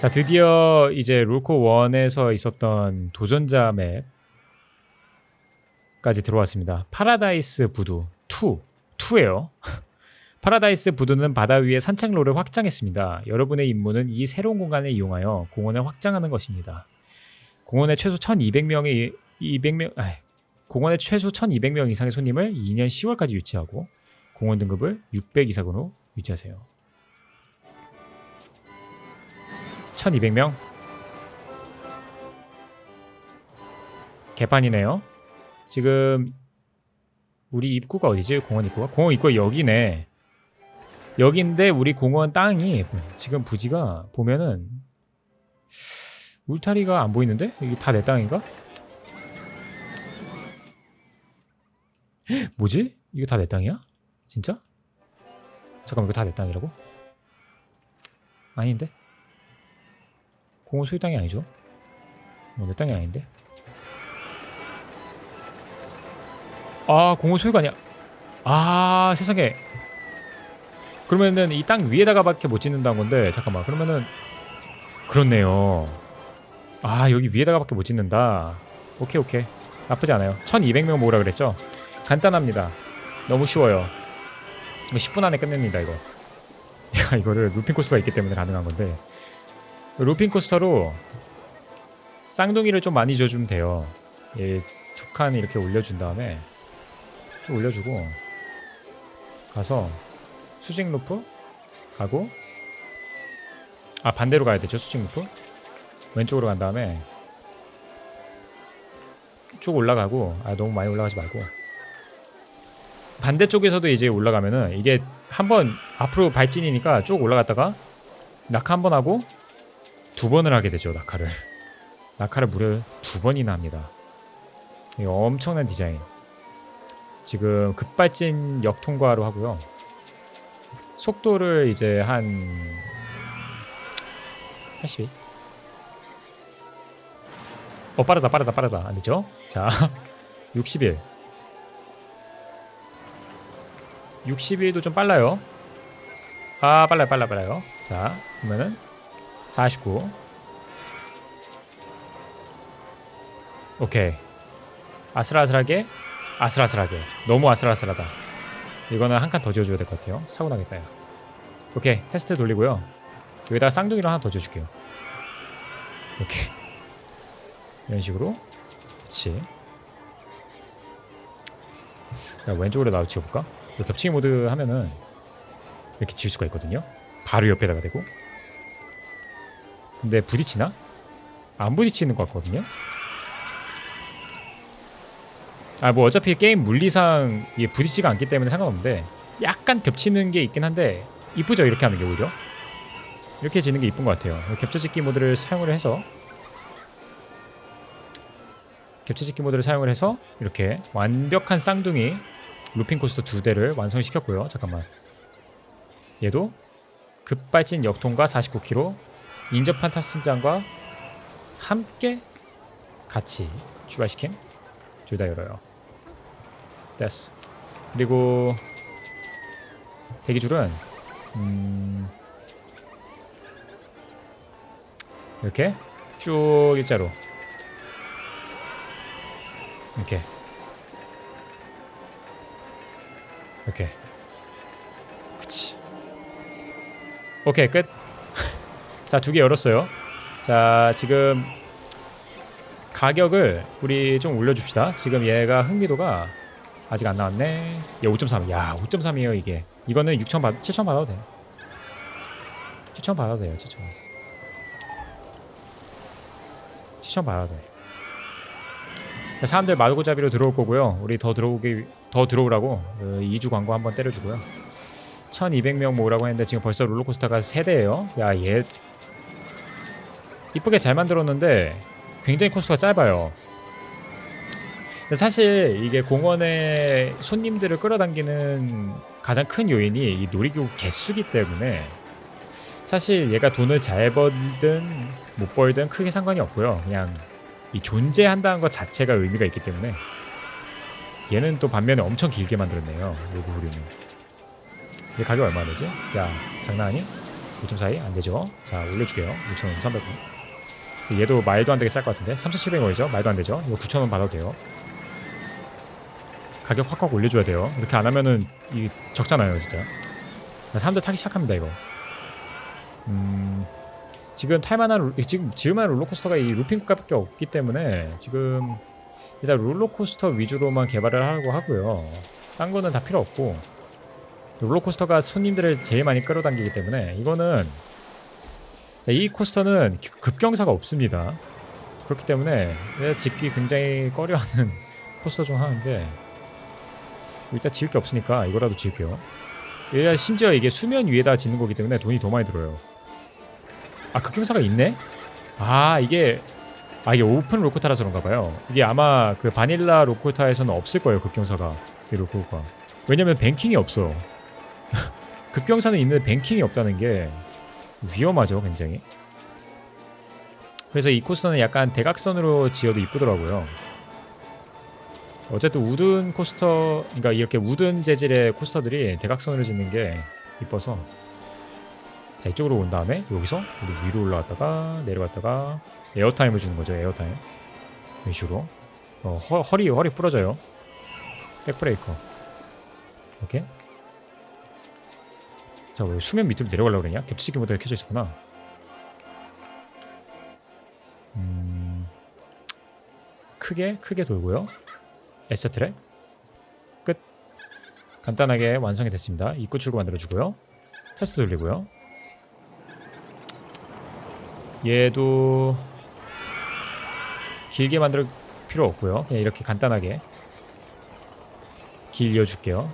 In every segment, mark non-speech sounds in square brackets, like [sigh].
자 드디어 이제 롤코 1에서 있었던 도전자 맵까지 들어왔습니다. 파라다이스 부두 2 2예요. [laughs] 파라다이스 부두는 바다 위의 산책로를 확장했습니다. 여러분의 임무는 이 새로운 공간을 이용하여 공원을 확장하는 것입니다. 공원에 최소 1,200명의 200명 아, 공원에 최소 1,200명 이상의 손님을 2년 10월까지 유치하고 공원 등급을 600 이상으로 유지하세요. 1200명? 개판이네요. 지금 우리 입구가 어디지? 공원 입구가? 공원 입구가 여기네. 여기인데 우리 공원 땅이 지금 부지가 보면은 울타리가 안 보이는데? 이게 다 내 땅인가? [gasps] 뭐지? 이거 다내 땅이야? 진짜? 잠깐만 이거 다 내 땅이라고? 아닌데? 공원 소유 땅이 아니죠? 어, 내 땅이 아닌데? 아 공원 소유가 아니야. 아 세상에. 그러면은 이 땅 위에다가 밖에 못 짓는다는 건데 잠깐만. 그러면은 그렇네요. 아 여기 위에다가 밖에 못 짓는다. 오케이 오케이. 나쁘지 않아요. 1200명 모으라 그랬죠? 간단합니다. 너무 쉬워요. 이거 10분 안에 끝냅니다 이거. [laughs] 내가 이거를 루핑 코스가 있기 때문에 가능한 건데 루핑 코스터로 쌍둥이를 좀 많이 줘주면 돼요. 예, 두칸 이렇게 올려준 다음에 좀 올려주고 가서 수직 루프 가고 아 반대로 가야 되죠 수직 루프 왼쪽으로 간 다음에 쭉 올라가고 아 너무 많이 올라가지 말고 반대쪽에서도 이제 올라가면은 이게 한번 앞으로 발진이니까 쭉 올라갔다가 낙하 한번 하고 두 번을 하게 되죠 낙하를. [laughs] 낙하를 무려 두 번이나 합니다. 이 엄청난 디자인. 지금 급발진 역통과로 하고요. 속도를 이제 한 82? 어 빠르다 빠르다 빠르다. 안되죠? 자 [laughs] 61 61도 좀 빨라요. 아 빨라요 빨라요 빨라요. 자 그러면은 49 오케이. 아슬아슬하게? 아슬아슬하게. 너무 아슬아슬하다. 이거는 한 칸 더 지어줘야 될 것 같아요. 사고 나겠다 야. 오케이. 테스트 돌리고요. 여기다가 쌍둥이를 하나 더 지어줄게요. 이렇게 이런 식으로. 그치. 자, 왼쪽으로 나도 지어볼까? 겹치기 모드 하면은 이렇게 지을 수가 있거든요. 바로 옆에다가 대고. 근데 부딪히나? 안 부딪히는 것 같거든요. 아 뭐 어차피 게임 물리상 이게 부딪히가 않기 때문에 상관없는데 약간 겹치는 게 있긴 한데 이쁘죠 이렇게 하는 게 오히려 이렇게 지는 게 이쁜 것 같아요. 겹쳐짓기 모드를 사용을 해서 겹쳐짓기 모드를 사용을 해서 이렇게 완벽한 쌍둥이 루핑 코스터 두 대를 완성시켰고요. 잠깐만 얘도 급발진 역통과 49km 인접한 탑승장과 함께 같이 출발시킴 둘 다 열어요 됐어. 그리고 대기줄은 음 이렇게 쭉 일자로. 이렇게. 이렇게. 그치. 오케이 끝. [laughs] 자, 두 개 열었어요. 자, 지금 가격을 우리 좀 올려줍시다. 지금 얘가 흥미도가 아직 안 나왔네. 얘 5.3. 야, 5.3이에요 이게. 이거는 6천 받, 7천 받아도 돼. 7천 받아도 돼요. 7천. 7천 받아도 돼. 자, 사람들 마구잡이로 들어올 거고요. 우리 더 들어오기 더 들어오라고 그 2주 광고 한번 때려주고요. 1200명 모으라고 했는데 지금 벌써 롤러코스터가 세대예요. 야, 얘 이쁘게 잘 만들었는데 굉장히 코스가 짧아요. 사실 이게 공원에 손님들을 끌어당기는 가장 큰 요인이 이 놀이기구 개수기 때문에 사실 얘가 돈을 잘 벌든 못 벌든 크게 상관이 없고요. 그냥 이 존재한다는 것 자체가 의미가 있기 때문에 얘는 또 반면에 엄청 길게 만들었네요. 요구 후리는. 얘 가격 얼마 되지? 야 장난 아니? 5.42 안되죠 자 올려줄게요 6,300원 얘도 말도 안 되게 쌀 것 같은데 3,700원이죠 말도 안 되죠 이거 9,000원 받아도 돼요 가격 확확 올려줘야 돼요. 이렇게 안 하면은 이 적잖아요 진짜. 사람들 타기 시작합니다 이거. 음 지금 탈만한 롤- 지금 지금만 롤러코스터가 이 루핑크밖에 없기 때문에 지금 일단 롤러코스터 위주로만 개발을 하려고 하고요. 딴 거는 다 필요 없고. 롤러코스터가 손님들을 제일 많이 끌어당기기 때문에 이거는 자, 이 코스터는 기- 급경사가 없습니다. 그렇기 때문에 얘 짓기 굉장히 꺼려하는 [laughs] 코스터 중 하나인데 일단 지을 게 없으니까 이거라도 지을게요. 얘 심지어 이게 수면 위에다 짓는 거기 때문에 돈이 더 많이 들어요. 아 급경사가 있네? 아 이게 아 이게 오픈 로코타라서 그런가 봐요. 이게 아마 그 바닐라 로코타에서는 없을 거예요 급경사가 이 로코가. 왜냐면 뱅킹이 없어. [laughs] 급경사는 있는데 뱅킹이 없다는 게 위험하죠 굉장히 그래서 이 코스터는 약간 대각선으로 지어도 이쁘더라고요 어쨌든 우든 코스터 그러니까 이렇게 우든 재질의 코스터들이 대각선으로 짓는 게 이뻐서 자 이쪽으로 온 다음에 여기서 우리 위로 올라갔다가 내려갔다가 에어타임을 주는 거죠 에어타임 이런 식으로 어, 허, 허리 허리 부러져요 백브레이커 오케이 자, 왜 수면 밑으로 내려가려고 그러냐? 겹치기 모드가 켜져 있었구나. 음, 크게 크게 돌고요. 에스 트랙 끝. 간단하게 완성이 됐습니다. 입구 출구 만들어주고요. 테스트 돌리고요. 얘도 길게 만들 필요 없고요. 그냥 이렇게 간단하게 길 이어줄게요.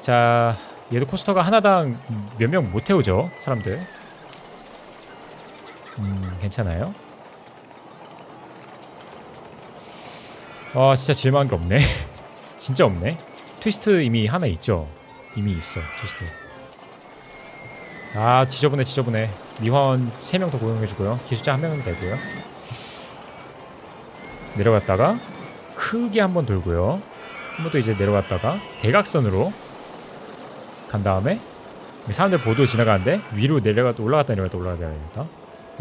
자, 얘도 코스터가 하나당 몇 명 못 태우죠, 사람들. 음, 괜찮아요. 아, 진짜 질만한 게 없네. [laughs] 진짜 없네. 트위스트 이미 하나 있죠. 이미 있어, 트위스트. 아, 지저분해, 지저분해. 미화원 3명 더 고용해주고요. 기술자 한 명은 되고요. 내려갔다가 크게 한 번 돌고요. 한번더 이제 내려갔다가 대각선으로 간 다음에 사람들 보도 지나가는데 위로 내려갔다 올라갔다 내려갔다 올라갔다 내려갔다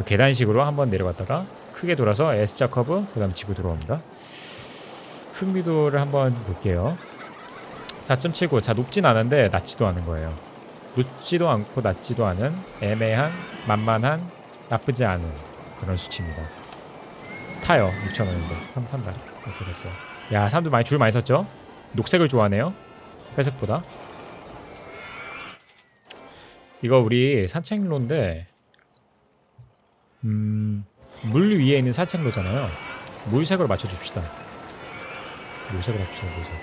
계단식으로 한 번 내려갔다가 크게 돌아서 S자 커브 그 다음 지구 들어옵니다 흥미도를 한번 볼게요. 4.79 자 높진 않은데 낮지도 않은 거예요. 높지도 않고 낮지도 않은 애매한 만만한 나쁘지 않은 그런 수치입니다. 타요 6,000원인데. 3 탄다. 이렇게 됐어요. 야 사람들 많이 줄 많이 섰죠? 녹색을 좋아하네요. 회색보다. 이거 우리 산책로인데 음, 물 위에 있는 산책로잖아요. 물색으로 맞춰 줍시다. 물색으로 합시다. 물색.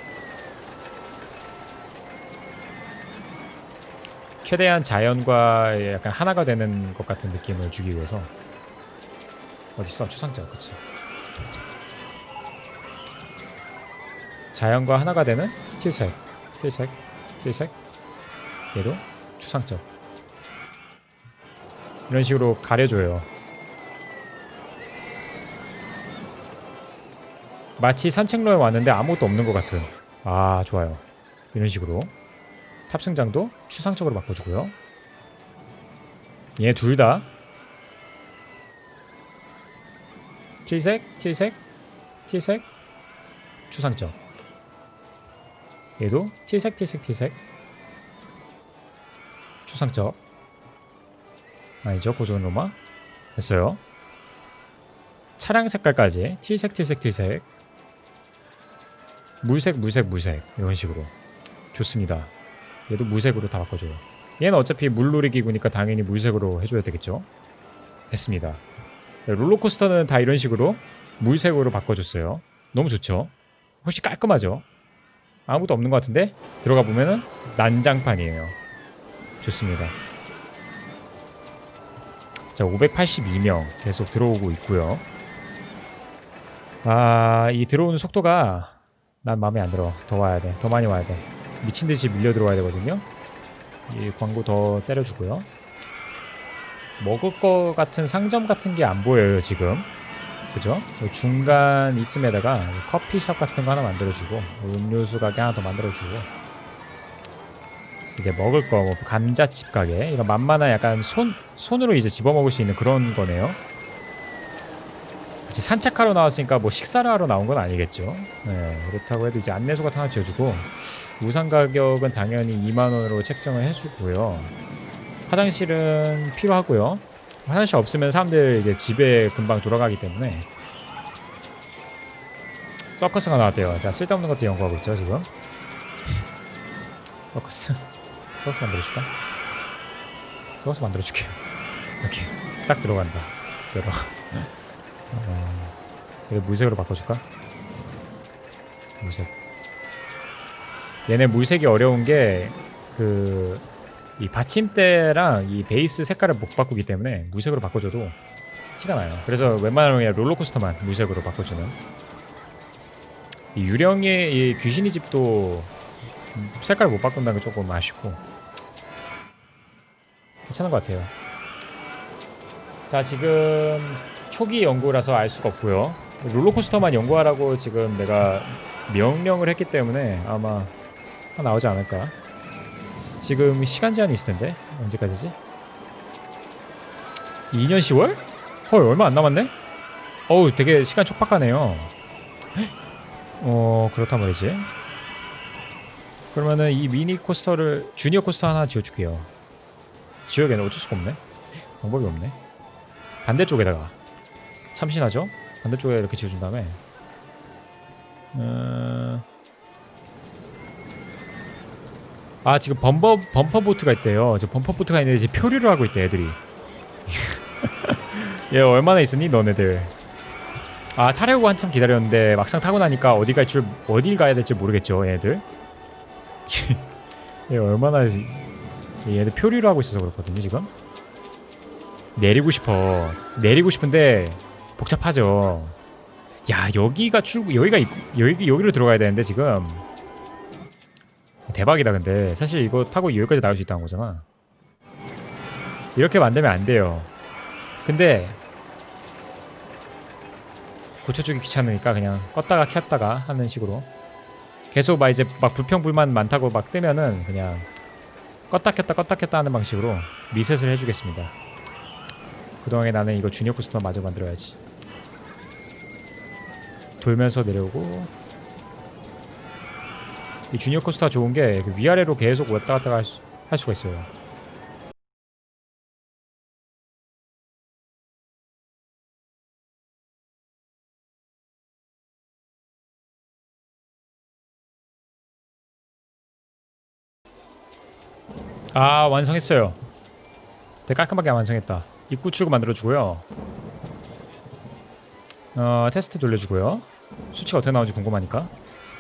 최대한 자연과 약간 하나가 되는 것 같은 느낌을 주기 위해서 어딨어? 추상자 그치 자연과 하나가 되는 틸색 틸색 틸색 얘도 추상적 이런 식으로 가려줘요. 마치 산책로에 왔는데 아무것도 없는 것 같은. 아 좋아요. 이런 식으로 탑승장도 추상적으로 바꿔주고요. 얘 둘다 틸색, 틸색, 틸색, 추상적. 얘도 틸색, 틸색, 틸색, 추상적. 아니죠 고전 로마 됐어요 차량 색깔까지 틸색 틸색 틸색 물색 물색 물색 이런 식으로. 좋습니다. 얘도 물색으로 다 바꿔줘요. 얘는 어차피 물놀이 기구니까 당연히 물색으로 해줘야 되겠죠? 됐습니다. 네, 롤러코스터는 다 이런 식으로 물색으로 바꿔줬어요. 너무 좋죠? 훨씬 깔끔하죠? 아무것도 없는 것 같은데? 들어가 보면은 난장판이에요. 좋습니다. 자, 582명 계속 들어오고 있고요. 아, 이 들어오는 속도가 난 마음에 안 들어. 더 와야 돼. 더 많이 와야 돼. 미친 듯이 밀려 들어와야 되거든요. 이 광고 더 때려주고요. 먹을 거 같은 상점 같은 게 안 보여요, 지금. 그죠? 요 중간 이쯤에다가 커피숍 같은 거 하나 만들어주고 음료수 가게 하나 더 만들어주고 이제 먹을 거, 뭐 감자칩 가게 이런 만만한 약간 손 손으로 이제 집어 먹을 수 있는 그런 거네요. 그치, 산책하러 나왔으니까 뭐 식사를 하러 나온 건 아니겠죠. 네, 그렇다고 해도 이제 안내소 같은 거 하나 지어주고 우산 가격은 당연히 2만 원으로 책정을 해주고요. 화장실은 필요하고요. 화장실 없으면 사람들 이제 집에 금방 돌아가기 때문에 서커스가 나왔대요. 자 쓸데없는 것도 연구하고 있죠 지금. [laughs] 서커스 서커스 만들어줄까? 서커스 만들어줄게. 이렇게 딱 들어간다. 들어. 어, 얘 물색으로 바꿔줄까? 물색. 얘네 물색이 어려운 게 그 이 받침대랑 이 베이스 색깔을 못 바꾸기 때문에 물색으로 바꿔줘도 티가 나요. 그래서 웬만하면 그냥 롤러코스터만 물색으로 바꿔주는. 이 유령의 이 귀신이 집도 색깔 못 바꾼다는 게 조금 아쉽고 괜찮은 것 같아요. 자 지금 초기 연구라서 알 수가 없고요. 롤러코스터만 연구하라고 지금 내가 명령을 했기 때문에 아마 나오지 않을까. 지금 시간 제한이 있을 텐데 언제까지지? 2년 10월? 헐 얼마 안 남았네? 어우 되게 시간 촉박하네요. 어 그렇단 말이지. 그러면은 이 미니 코스터를 주니어 코스터 하나 지어줄게요. 지역에는 어쩔 수가 없네. 방법이 없네. 반대쪽에다가 참신하죠? 반대쪽에 이렇게 지어준 다음에 음... 아 지금 범퍼 범퍼 보트가 있대요. 저 범퍼 보트가 있는데 이제 표류를 하고 있대 애들이. [laughs] 얘 얼마나 있으니 너네들? 아 타려고 한참 기다렸는데 막상 타고 나니까 어디 갈줄 어딜 가야 될지 모르겠죠 얘들. [laughs] 얘 얼마나 얘들 표류를 하고 있어서 그렇거든요 지금. 내리고 싶어. 내리고 싶은데 복잡하죠. 야 여기가 출 여기가 있- 여기 여기로 들어가야 되는데 지금 대박이다 근데 사실 이거 타고 여기까지 나올 수 있다는 거잖아. 이렇게 만들면 안 돼요. 근데 고쳐주기 귀찮으니까 그냥 껐다가 켰다가 하는 식으로 계속 막 이제 막 불평불만 많다고 막 뜨면은 그냥 껐다 켰다 껐다 켰다 하는 방식으로 리셋을 해주겠습니다. 그동안에 나는 이거 주니어 코스터 마저 만들어야지. 돌면서 내려오고 이 주니어 코스터 좋은 게그 위아래로 계속 왔다 갔다 할, 수, 할 수가 있어요. 아 완성했어요. 되게 깔끔하게 완성했다. 입구 출구 만들어주고요. 어 테스트 돌려주고요. 수치가 어떻게 나오는지 궁금하니까.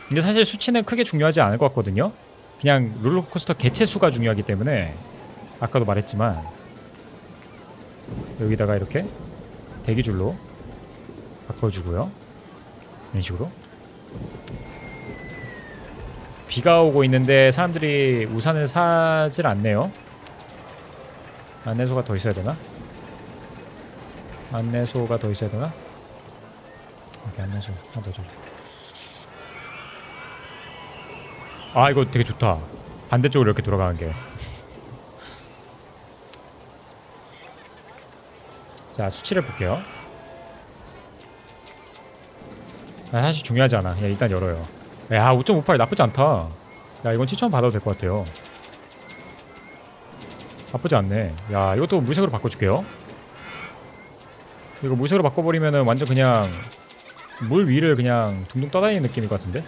근데 사실 수치는 크게 중요하지 않을 것 같거든요. 그냥 롤러코스터 개체 수가 중요하기 때문에 아까도 말했지만 여기다가 이렇게 대기줄로 바꿔주고요. 이런 식으로. 비가 오고 있는데 사람들이 우산을 사질 않네요. 안내소가 더 있어야 되나? 안내소가 더 있어야 되나? 이렇게 안내소 하나 더 줘. 아 이거 되게 좋다. 반대쪽으로 이렇게 돌아가는 게. [laughs] 자 수치를 볼게요. 아, 사실 중요하지 않아. 그냥 일단 열어요. 야 5.58 나쁘지 않다. 야 이건 추천 받아도 될 것 같아요. 나쁘지 않네. 야 이것도 무색으로 바꿔줄게요. 이거 무색으로 바꿔버리면은 완전 그냥 물 위를 그냥 둥둥 떠다니는 느낌일 것 같은데?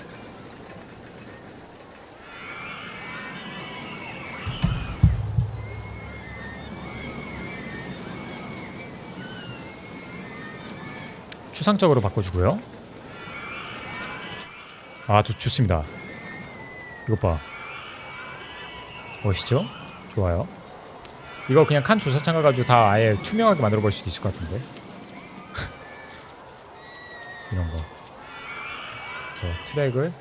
추상적으로 바꿔주고요. 아, 또 좋습니다. 이것 봐. 멋있죠? 좋아요. 이거 그냥 칸 조사창 가가지고 다 아예 투명하게 만들어 볼 수도 있을 것 같은데. 트랙을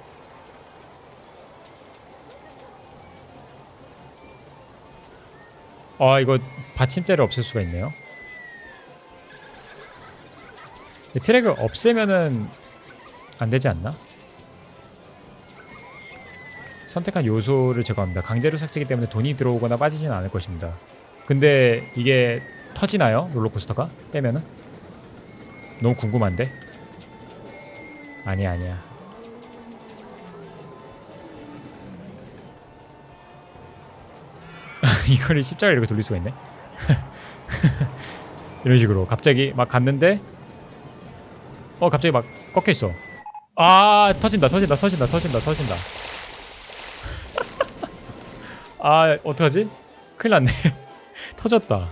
아 이거 받침대를 없앨 수가 있네요. 이 트랙을 없애면은 안 되지 않나? 선택한 요소를 제거합니다. 강제로 삭제기 때문에 돈이 들어오거나 빠지지는 않을 것입니다. 근데 이게 터지나요? 롤러코스터가 빼면은? 너무 궁금한데? 아니야 아니야. [laughs] 이거를 십자가 이렇게 돌릴 수가 있네. [laughs] 이런 식으로 갑자기 막 갔는데 어 갑자기 막 꺾여 있어. 아 터진다 터진다 터진다 터진다 터진다. [laughs] 아 어떡하지? 큰일 났네. 터졌다.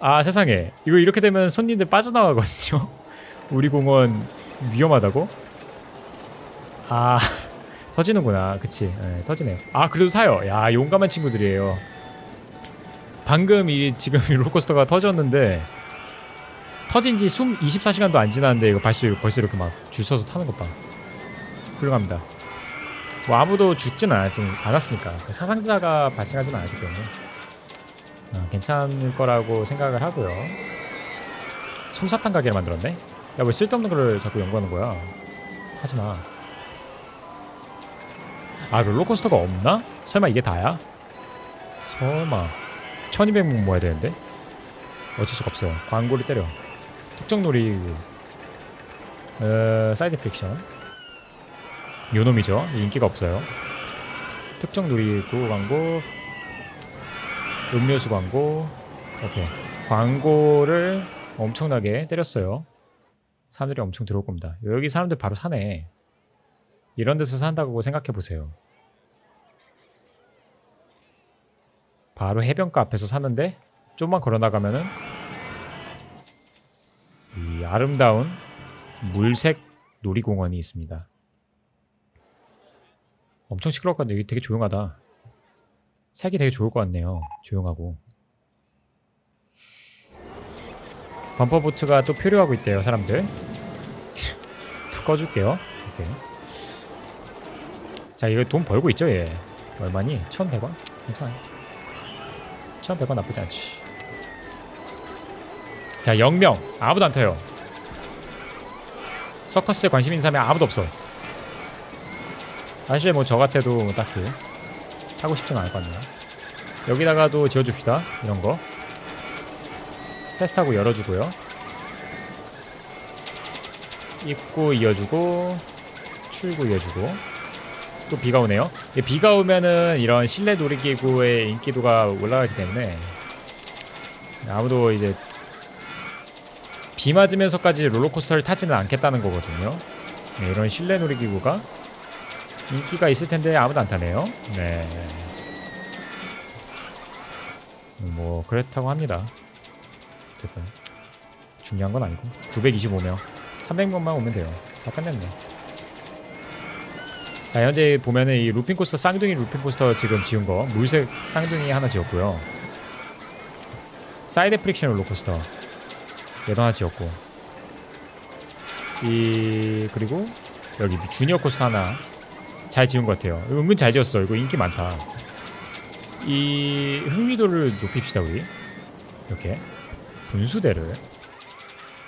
아 세상에 이거 이렇게 되면 손님들 빠져나가거든요. 우리 공원 위험하다고? 아 터지는구나. 그치. 네, 터지네요. 아 그래도 사요. 야 용감한 친구들이에요. 방금 이 지금 이 롤코스터가 터졌는데 터진 지 24시간도 안 지났는데 이거 벌써, 벌써 이렇게 막 줄 서서 타는 것 봐. 훌륭합니다. 뭐 아무도 죽진 않았지, 않았으니까 사상자가 발생하진 않았기 때문에 어, 괜찮을 거라고 생각을 하고요. 솜사탕 가게를 만들었네? 야왜 쓸데없는 거를 자꾸 연구하는 거야? 하지 마. 아 롤러코스터가 없나? 설마 이게 다야? 설마 1200문 모아야 되는데? 어쩔 수가 없어요. 광고를 때려. 특정 놀이기구. 어, 사이드 픽션. 요놈이죠. 인기가 없어요. 특정 놀이기구 광고. 음료수 광고. 오케이. 광고를 엄청나게 때렸어요. 사람들이 엄청 들어올 겁니다. 여기 사람들 바로 사네. 이런 데서 산다고 생각해 보세요. 바로 해변가 앞에서 사는데 좀만 걸어 나가면은 이 아름다운 물색 놀이공원이 있습니다. 엄청 시끄러울 것 같은데 여기 되게 조용하다. 살기 되게 좋을 것 같네요. 조용하고. 범퍼보트가 또 표류하고 있대요, 사람들. [laughs] 또 꺼줄게요. 오케이. 자, 이거 돈 벌고 있죠, 얘. 얼마니? 1,100원? 괜찮아. 1,100원 나쁘지 않지. 자, 영명. 아무도 안 타요. 서커스에 관심 있는 사람이 아무도 없어. 사실 뭐 저 같아도 뭐 딱히 타고 싶진 않을 것 같네요. 여기다가도 지어줍시다. 이런 거. 테스트하고 열어주고요. 입구 이어주고 출구 이어주고 또 비가 오네요. 이 비가 오면은 이런 실내 놀이기구의 인기도가 올라가기 때문에 아무도 이제 비 맞으면서까지 롤러코스터를 타지는 않겠다는 거거든요. 네, 이런 실내 놀이기구가 인기가 있을 텐데 아무도 안 타네요. 네. 뭐 그렇다고 합니다. 어쨌든 중요한 건 아니고 925명 300명만 오면 돼요. 다 끝냈네. 자 현재 보면은 이 루핀 코스터 쌍둥이 루핀 코스터 지금 지은 거 물색 쌍둥이 하나 지었고요. 사이드 프릭션 롤러코스터 얘도 하나 지었고 이 그리고 여기 주니어 코스터 하나 잘 지은 것 같아요. 은근 잘 지었어. 이거 인기 많다. 이 흥미도를 높입시다 우리. 이렇게 분수대를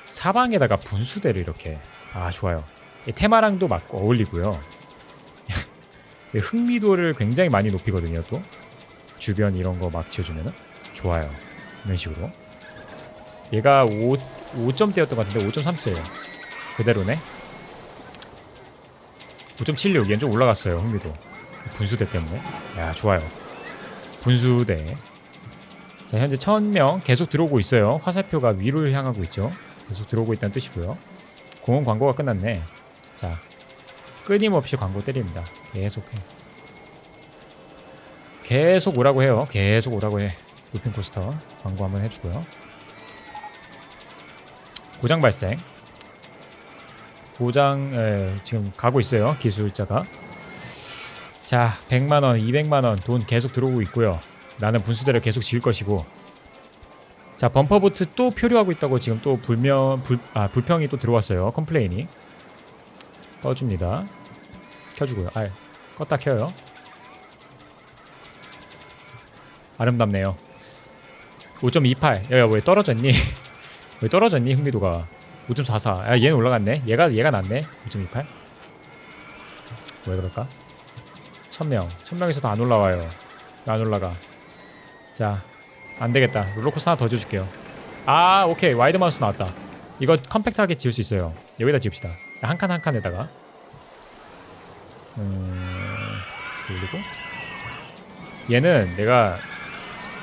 사방에다가 분수대를 이렇게 아 좋아요. 이 테마랑도 맞고 어울리고요. 이 흥미도를 굉장히 많이 높이거든요. 또. 주변 이런 거 막 지어주면은. 좋아요. 이런 식으로. 얘가 5 5점대였던 것 같은데 5.37 그대로네. 5.76 얘는 좀 올라갔어요 흥미도. 분수대 때문에. 야 좋아요. 분수대. 자 현재 1000명 계속 들어오고 있어요. 화살표가 위로 향하고 있죠. 계속 들어오고 있다는 뜻이고요. 공원 광고가 끝났네. 자 끊임없이 광고 때립니다 계속해. 계속 오라고 해요. 계속 오라고 해. 루핀 코스터 광고 한번 해주고요. 고장 발생. 고장 에, 지금 가고 있어요. 기술자가. 자 100만 원 200만 원 돈 계속 들어오고 있고요. 나는 분수대를 계속 지을 것이고. 자 범퍼 보트 또 표류하고 있다고 지금 또 불명 불, 아, 불평이 또 들어왔어요. 컴플레인이. 꺼줍니다 켜주고요. 아 껐다 켜요. 아름답네요. 5.28 야 야 왜 떨어졌니? [laughs] 왜 떨어졌니 흥미도가? 5.44. 아, 얘는 올라갔네. 얘가 얘가 낫네. 5.28. 왜 그럴까? 천명. 천명에서도 안 올라와요. 왜안 올라가? 자 안 되겠다. 롤러코스터 하나 더 지어줄게요. 아 오케이. 와이드 마우스 나왔다. 이거 컴팩트하게 지을 수 있어요. 여기다 지읍시다. 한 칸 한 칸에다가 음 그리고? 얘는 내가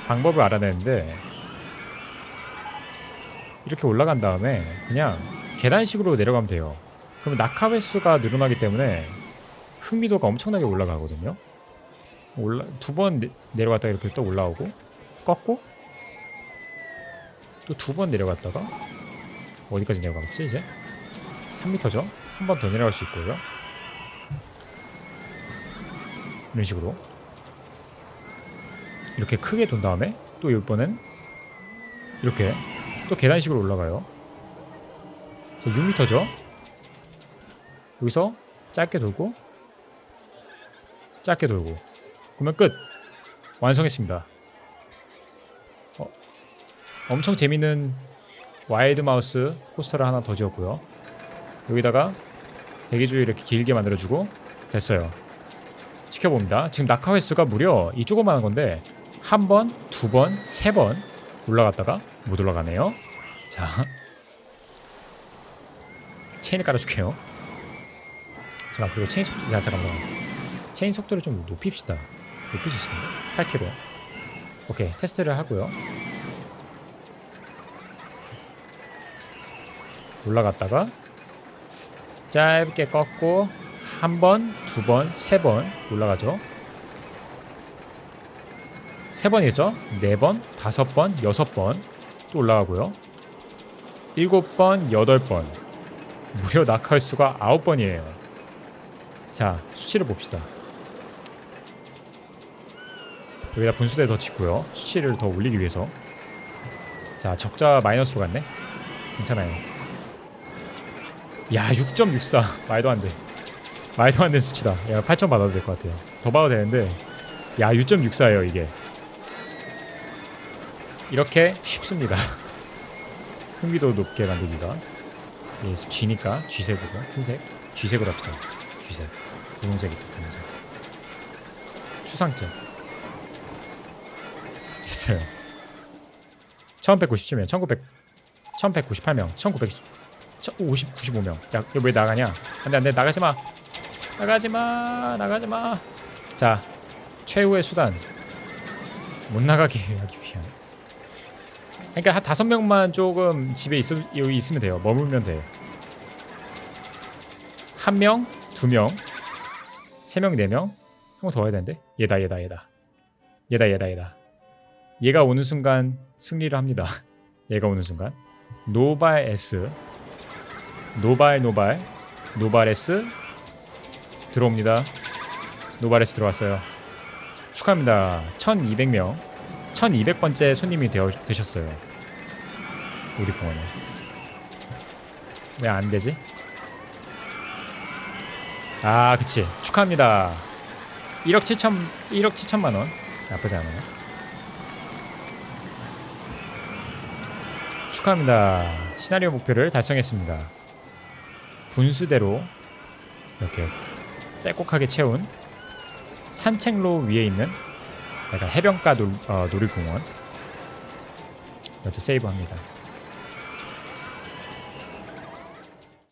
방법을 알아냈는데 이렇게 올라간 다음에 그냥 계단식으로 내려가면 돼요. 그러면 낙하 횟수가 늘어나기 때문에 흥미도가 엄청나게 올라가거든요. 올라 두 번 내려갔다가 이렇게 또 올라오고 꺾고 또 두 번 내려갔다가 어디까지 내려가겠지 이제? 3m죠? 한 번 더 내려갈 수 있고요 이런 식으로. 이렇게 크게 돈 다음에 또 이번엔 이렇게 또 계단식으로 올라가요. 자 6m죠? 여기서 짧게 돌고 짧게 돌고. 그러면 끝! 완성했습니다. 어, 엄청 재밌는 와이드 마우스 코스터를 하나 더 지었고요. 여기다가 대기줄 이렇게 길게 만들어주고 됐어요 지켜봅니다. 지금 낙하 횟수가 무려 이 조그마한 건데 한 번, 두 번, 세 번 올라갔다가 못 올라가네요. 자 체인을 깔아줄게요. 자 그리고 체인 속도 자 잠깐만. 체인 속도를 좀 높입시다. 텐데 8km 오케이 테스트를 하고요. 올라갔다가 짧게 꺾고 한 번, 두 번, 세 번 올라가죠. 세 번이겠죠? 네 번, 다섯 번, 여섯 번 또 올라가고요. 일곱 번, 여덟 번. 무려 낙하 횟수가 아홉 번이에요. 자 수치를 봅시다. 여기다 분수대 더 짓고요. 수치를 더 올리기 위해서. 자 적자 마이너스로 갔네. 괜찮아요. 야 6.64 [laughs] 말도 안 돼 말도 안 되는 수치다. 야 8점 받아도 될 것 같아요. 더 받아도 되는데 야 6.64예요 이게. 이렇게 쉽습니다. [laughs] 흥미도 높게 만들기가 예, G니까 G색으로 흰색 G색으로 합시다. G색. 분홍색이다 분홍색. 추상점. 됐어요. 1197명 1900 1198명 1900 50 95명. 야 왜 나가냐? 안 돼 안 돼 나가지 마 나가지마 나가지마. 자 최후의 수단. 못 나가게 하기 위한. 그러니까 한 다섯 명만 조금 집에 있, 여기 있으면 돼요. 머물면 돼한 명, 두 명, 세 명, 네 명, 한번더 와야 되는데? 얘다 얘다 얘다. 얘다 얘다 얘다. 얘가 오는 순간 승리를 합니다. [laughs] 얘가 오는 순간. 노발 S. 노발 노발 노발 S 들어옵니다. S 들어왔어요. 축하합니다. 1200명 1200번째 손님이 되어, 되셨어요. 우리 공원에. 왜 안 되지? 아 그치. 축하합니다. 1억 7천 1억 7천만 원. 나쁘지 않아요. 축하합니다. 시나리오 목표를 달성했습니다. 분수대로 이렇게 빼곡하게 채운 산책로 위에 있는 약간 해변가 놀, 어, 놀이공원. 이것도 세이브합니다